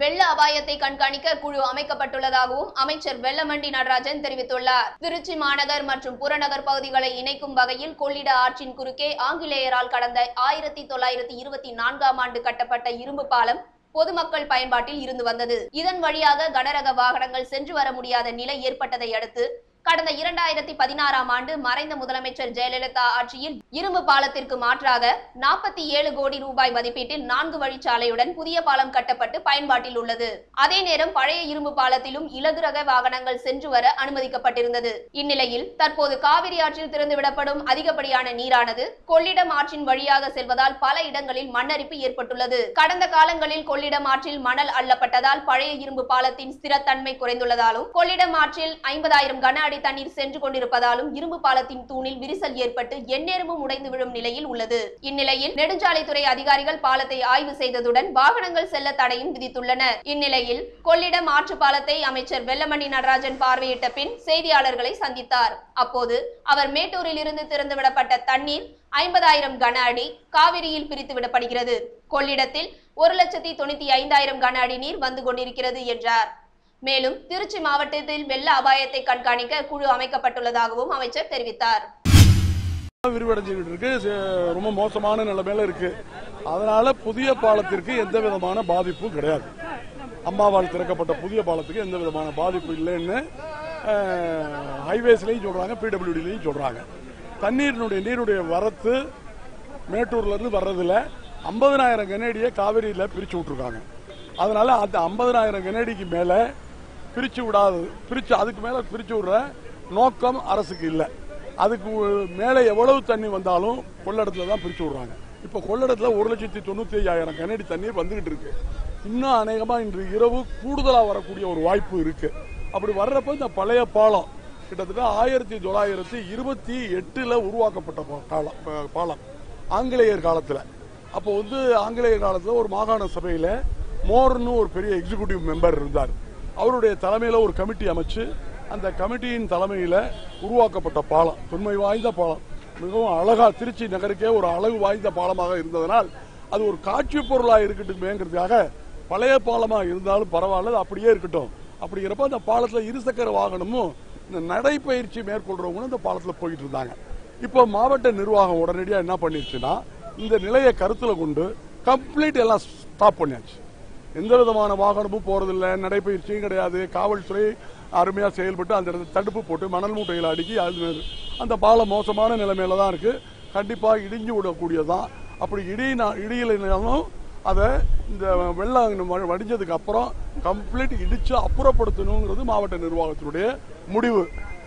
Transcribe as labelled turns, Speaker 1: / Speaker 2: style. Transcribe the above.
Speaker 1: வெள்ள அபாயத்தை கண்காணிக்க குழு அமைக்கப்பட்டுள்ளதாகவும் அமைச்சர் வெள்ளமண்டி நடராஜன் தெரிவித்துள்ளார். திருச்சி மாநகர் மற்றும் புறநகர் பகுதிகளை இணைக்கும் வகையில் கொள்ளிட ஆற்றின் குறுக்கே ஆங்கிலேயரால் கடந்த ஆயிரத்தி தொள்ளாயிரத்தி இருபத்தி நான்காம் ஆண்டு கட்டப்பட்ட இரும்பு பாலம் பொதுமக்கள் பயன்பாட்டில் இருந்து வந்தது. இதன் வழியாக கனரக வாகனங்கள் சென்று வர முடியாத நிலை ஏற்பட்டதை அடுத்து கடந்த இரண்டாயிரத்தி பதினாறாம் ஆண்டு மறைந்த முதலமைச்சர் ஜெயலலிதா ஆட்சியில் இரும்பு பாலத்திற்கு மாற்றாக நாற்பத்தி ஏழு கோடி ரூபாய் மதிப்பீட்டில் நான்கு வழிச்சாலையுடன் புதிய பாலம் கட்டப்பட்டு பயன்பாட்டில் உள்ளது. அதே நேரம் பழைய இரும்பு பாலத்திலும் இலகு ரக வாகனங்கள் சென்று வர அனுமதிக்கப்பட்டிருந்தது. இந்நிலையில் தற்போது காவிரி ஆற்றில் திறந்துவிடப்படும் அதிகப்படியான நீரானது கொள்ளிடம் ஆற்றின் வழியாக செல்வதால் பல இடங்களில் மண்ணரிப்பு ஏற்பட்டுள்ளது. கடந்த காலங்களில் கொள்ளிடம் ஆற்றில் மணல் அள்ளப்பட்டதால் பழைய இரும்பு பாலத்தின் ஸ்திரத்தன்மை குறைந்துள்ளதாலும் கொள்ளிடம் ஆற்றில் ஐம்பதாயிரம் கன அடி தண்ணீர் சென்று கொண்டிருப்பதாலும் இரும்பு பாலத்தின் தூணில் விரிசல் ஏற்பட்டு எந்நேரமும் உடைந்து விழும் நிலையில் உள்ளது. இந்நிலையில் நெடுஞ்சாலைத்துறை அதிகாரிகள் பாலத்தை ஆய்வு செய்ததுடன் வாகனங்கள் செல்ல தடையும் விதித்துள்ளனர் இந்நிலையில் கொள்ளிடம் ஆற்று பாலத்தை அமைச்சர் வெல்லமணி நடராஜன் பார்வையிட்ட பின் செய்தியாளர்களை சந்தித்தார். அப்போது அவர் மேட்டூரில் இருந்து திறந்துவிடப்பட்ட தண்ணீர் ஐம்பதாயிரம் கன அடி காவிரியில் பிரித்து விடப்படுகிறது. கொள்ளிடத்தில் ஒரு லட்சத்தி தொண்ணூத்தி ஐந்தாயிரம் கன அடி நீர் வந்து கொண்டிருக்கிறது என்றார். மேலும் திருச்சி மாவட்டத்தில் வெள்ள அபாயத்தை கண்காணிக்க குழு அமைக்கப்பட்டுள்ளதாகவும் அமைச்சர் தெரிவித்தார்.
Speaker 2: விரிவடைஞ்சுக்கிட்டு இருக்கு. சே- ரொம்ப மோசமான நிலைமையில இருக்கு. அதனால புதிய பாலத்திற்கு எந்த விதமான பாதிப்பும் கிடையாது. அம்மாவால் திறக்கப்பட்ட புதிய பாலத்துக்கு எந்த விதமான பாதிப்பு இல்லைன்னு ஹைவேஸ்லையும் சொல்றாங்க பிடபிள்யூடிலையும் சொல்றாங்க. தண்ணீரினுடைய நீருடைய வரத்து மேட்டூர்ல இருந்து வர்றதுல ஐம்பதனாயிரம் கனேடியை காவிரியில பிரிச்சு விட்டுருக்காங்க. அதனால அந்த ஐம்பதனாயிரம் கனேடிக்கு மேலே பிரிச்சு விடாது. பிரிச்சு அதுக்கு மேல பிரிச்சு விடுற நோக்கம் அரசுக்கு இல்லை. அதுக்கு மேலே எவ்வளவு தண்ணி வந்தாலும் கொள்ளடத்துல தான் பிரிச்சு விடுறாங்க. இப்ப கொள்ளடத்துல ஒரு லட்சத்தி தொண்ணூத்தி ஐயாயிரம் கனடி தண்ணீர் வந்துகிட்டு இருக்கு. இன்னும் அநேகமா இன்று இரவு கூடுதலா வரக்கூடிய ஒரு வாய்ப்பு இருக்கு. அப்படி வர்றப்ப இந்த பழைய பாலம் கிட்டத்தட்ட ஆயிரத்தி தொள்ளாயிரத்தி இருபத்தி எட்டுல உருவாக்கப்பட்ட பாலம் பாலம் ஆங்கிலேயர் காலத்துல. அப்போ வந்து ஆங்கிலேயர் காலத்துல ஒரு மாகாண சபையில மோர்னு ஒரு பெரிய எக்ஸிகியூட்டிவ் மெம்பர் இருந்தார். அவருடைய தலைமையில் ஒரு கமிட்டி அமைச்சு அந்த கமிட்டியின் தலைமையில் உருவாக்கப்பட்ட பாலம் தொன்மை வாய்ந்த பாலம். மிகவும் அழகா திருச்சி நகருக்கே ஒரு அழகு வாய்ந்த பாலமாக இருந்ததனால் அது ஒரு காட்சி பொருளாக இருக்கட்டுமேங்கிறதுக்காக பழைய பாலமாக இருந்தாலும் பரவாயில்ல அப்படியே இருக்கட்டும். அப்படிங்கிறப்ப அந்த பாலத்தில் இருசக்கர வாகனமும் இந்த நடைப்பயிற்சி மேற்கொள்றவங்களும் இந்த பாலத்தில் போயிட்டு இருந்தாங்க. இப்போ மாவட்ட நிர்வாகம் உடனடியாக என்ன பண்ணிருச்சுன்னா இந்த நிலையை கருத்தில் கொண்டு கம்ப்ளீட் எல்லாம் ஸ்டாப் பண்ணியாச்சு. எந்த விதமான வாகனமும் போறதில்லை நடைபயிற்சியும் கிடையாது. காவல்துறை அருமையா செயல்பட்டு அந்த இடத்துல தடுப்பு போட்டு மணல் மூட்டையில் அடுக்கி அது அந்த பாலம் மோசமான நிலைமையில தான் இருக்கு. கண்டிப்பாக இடிஞ்சு விடக்கூடியதான் அப்படி இடினா இடியிலும் அதை இந்த வெள்ளம் வடிஞ்சதுக்கு அப்புறம் கம்ப்ளீட் இடிச்சு அப்புறப்படுத்தணுங்கிறது மாவட்ட நிர்வாகத்தினுடைய முடிவு.